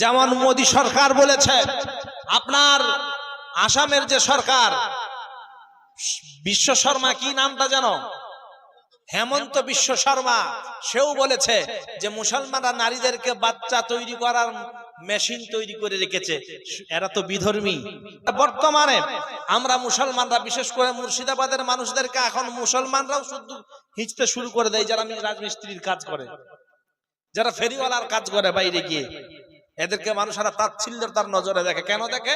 যেমন মোদী সরকার বলেছে, আপনার আসামের যে সরকার, বিশ্ব শর্মা কি নামটা জানো? হেমন্ত বিশ্ব শর্মা, সেও বলেছে যে মুসলমানরা নারীদেরকে বাচ্চা তৈরি করার মেশিন তৈরি করে রেখেছে। এরা তো বিধর্মী। বর্তমানে আমরা মুসলমানরা, বিশেষ করে মুর্শিদাবাদের মানুষদেরকে এখন মুসলমানরাও শুধু হিঁচতে শুরু করে দেয় যারা রাজমিস্ত্রির কাজ করে, যারা ফেরিওয়ালার কাজ করে বাইরে গিয়ে। এদেরকে মানুষেরা তাচ্ছিল্যতার নজরে দেখে। কেন দেখে?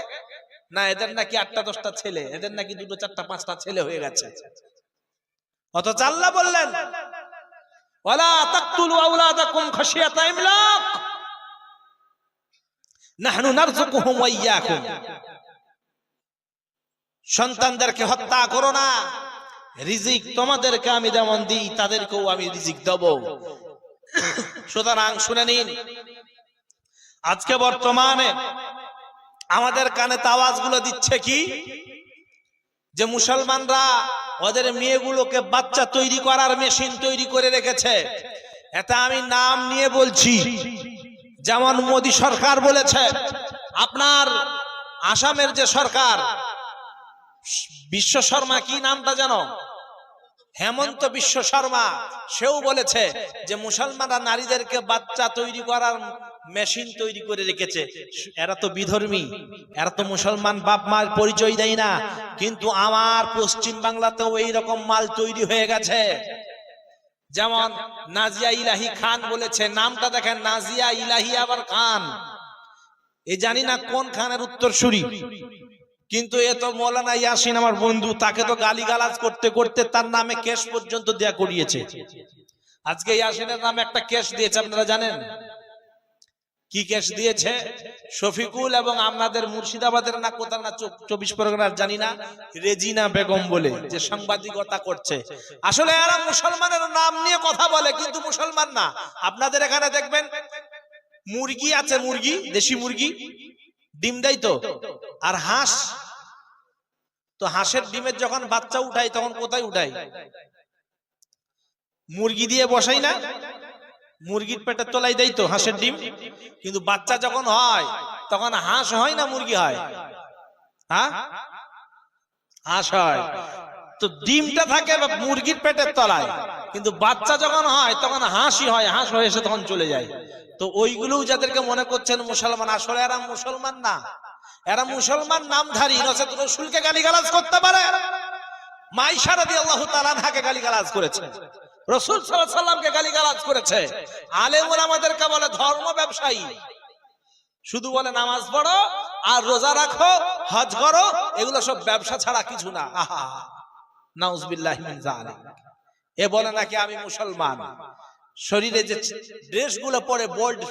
না, এদের নাকি আটটা, দশটা ছেলে, এদের নাকি দুটো, চারটা, পাঁচটা ছেলে হয়ে গেছে। অথচ আল্লাহ বললেন সন্তানদেরকে হত্যা করো না। রিজিক তোমাদেরকে আমি যেমন দিই, তাদেরকেও আমি রিজিক দেব। সুতরাং শুনে নিন আজকে বর্তমানে আমাদের কানে তাওয়াজগুলো দিচ্ছে কি? যে মুসলমানরা ওদের মেয়েগুলোকে বাচ্চা তৈরি করার মেশিন তৈরি করে রেখেছে। এটা আমি নাম নিয়ে বলছি। যেমন মোদী সরকার বলেছে, আপনার আসামের যে সরকার, বিশ্ব শর্মা কি নামটা জানো? হেমন্ত বিশ্ব শর্মা, সেও বলেছে যে মুসলমানরা নারীদেরকে বাচ্চা তৈরি করার মেশিন তৈরি করে রেখেছে। এরা তো বিধর্মী, এরা তো মুসলমান, বাপ মার পরিচয় দেয় না। কিন্তু আমার পশ্চিম বাংলাতেও এইরকম মাল তৈরি হয়ে গেছে। যেমন নাজিয়া ইলাহি খান বলেছে, নামটা দেখেন, নাজিয়া ইলাহি আবার খান। এ জানি না কোন খানের উত্তর সুরি কিন্তু এ তো মৌলানা ইয়াসিন আমার বন্ধু, তাকে তো গালিগালাজ করতে করতে তার নামে কেস পর্যন্ত দেয়া করিয়েছে। আজকে ইয়াসিনের নামে একটা কেস দিয়েছে, আপনারা জানেন? কি কেস দিয়েছে? শফিকুল এবং আপনাদের মুর্শিদাবাদের না কোথাও না চব্বিশ পরগনার জানি না, রেজিনা বেগম বলে যে সাংবাদিকতা করছে। আসলে এরা মুসলমানের নাম নিয়ে কথা বলে, কিন্তু মুসলমান না। আপনাদের এখানে দেখবেন, মুরগি আছে, মুরগি, দেশি মুরগি, ডিম দেয় তো, আর হাঁস তো হাঁসের ডিমের যখন বাচ্চা উঠাই, তখন কোথায় উঠাই? মুরগি দিয়ে বসাই না? মুরগির পেটের তলায় দেয় তো হাঁসের ডিম। কিন্তু বাচ্চা যখন হয়, তখন হাঁস হয় না মুরগি হয়? হ্যাঁ? হাঁস হয়। তো ডিমটা থাকে মুরগির পেটের তলায়। কিন্তু বাচ্চা যখন হয়, তখন হাঁসই হয়। হাঁস হয়ে এসে তখন চলে যায়। তো ওইগুলোও যাদেরকে মনে করছেন মুসলমান, আসলে এরা মুসলমান না। এরা মুসলমান নামধারী, নচেত রসুলকে গালিগালাজ করতে পারে। মাইশা রাদিয়াল্লাহু তাআলা আনহাকে গালিগালাজ করেছে। রসুল সাল্লামকে গালিগালাজ করেছে। আলেম ওলামাদেরকে বলে, ধর্ম ব্যবসায়ী। শুধু বলে, নামাজ পড়ো আর রোজা রাখো, হজ করো, এগুলো সব ব্যবসা ছাড়া কিছু না। নাউজুবিল্লাহি এ বলে নাকি আমি মুসলমান। শরীরে যে ড্রেসগুলো পরে বোল্ড,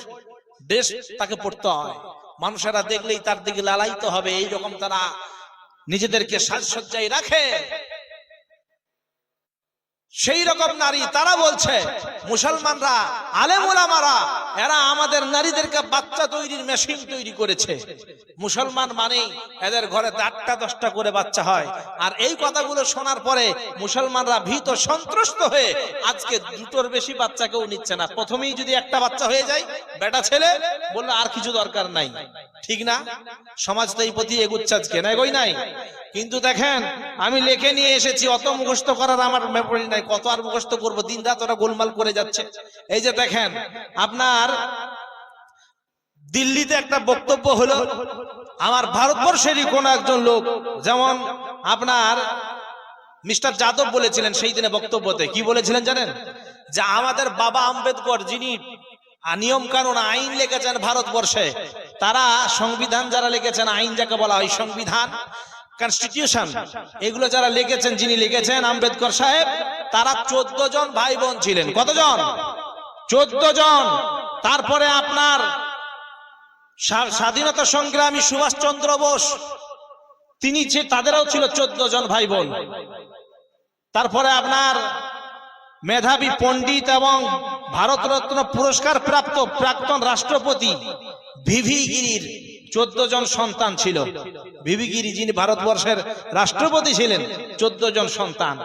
ড্রেস তাকে পড়তে হয়। মানুষেরা দেখলেই তার দিকে লালাইতে হবে। এইরকম তারা নিজেদেরকে সাজসজ্জায় রাখে। সেই রকম নারী, তারা বলছে, মুসলমানরা আলেমুলামারা এরা আমাদের নারীদেরকে বাচ্চা তৈরির মেশিন তৈরি করেছে। মুসলমান মানেই এদের ঘরে আটটা, দশটা করে বাচ্চা হয়। আর এই কথাগুলো শোনার পরে মুসলমানরা ভীত সন্ত্রস্ত হয়ে আজকে দুটোর বেশি বাচ্চা কেউ নিচ্ছে না। প্রথমেই যদি একটা বাচ্চা হয়ে যায়, বেটা ছেলে, বলল আর কিছু দরকার নাই। ঠিক না? সমাজ তো এই প্রতি এগুচ্ছে আজকে না এগোই নাই? কিন্তু দেখেন, আমি লেখে নিয়ে এসেছি, অত মুখস্থ করার আমার মেমোরি নাই, কত আর মুখস্থ করব, দিন রাত ওরা গোলমাল করে যাচ্ছে। এই যে দেখেন, আপনার দিল্লিতে একটা বক্তব্য হলো, আমার ভারতবর্ষেরই কোন একজন লোক, যেমন আপনার মিস্টার যাদব বলেছিলেন সেই দিনে বক্তব্যতে, কি বলেছিলেন জানেন? যে আমাদের বাবা আম্বেদকর যিনি নিয়ম কানুন আইন লিখেছেন ভারতবর্ষে, তারা সংবিধান যারা লিখেছেন, আইন যাকে বলা হয় সংবিধান কনস্টিটিউশন এগুলো যারা লিখেছেন, যিনি লিখেছেন, আম্বেদকর সাহেব, তারা চোদ্দ জন ভাই বোন ছিলেন। কতজন? চোদ্দ জন। তারপরে আপনার স্বাধীনতা সংগ্রামী সুভাষচন্দ্র বোস, তিনি যে তাদেরও ছিল চোদ্দ জন ভাই বোন তারপরে আপনার মেধাবী পণ্ডিত এবং ভারতরত্ন পুরস্কার প্রাপ্ত প্রাক্তন রাষ্ট্রপতি ভিভি গিরির। চোদ্দ জন সন্তান ছিল। ভিভি গিরি যিনি ভারতবর্ষের রাষ্ট্রপতি ছিলেন চোদ্দ জন সন্তান।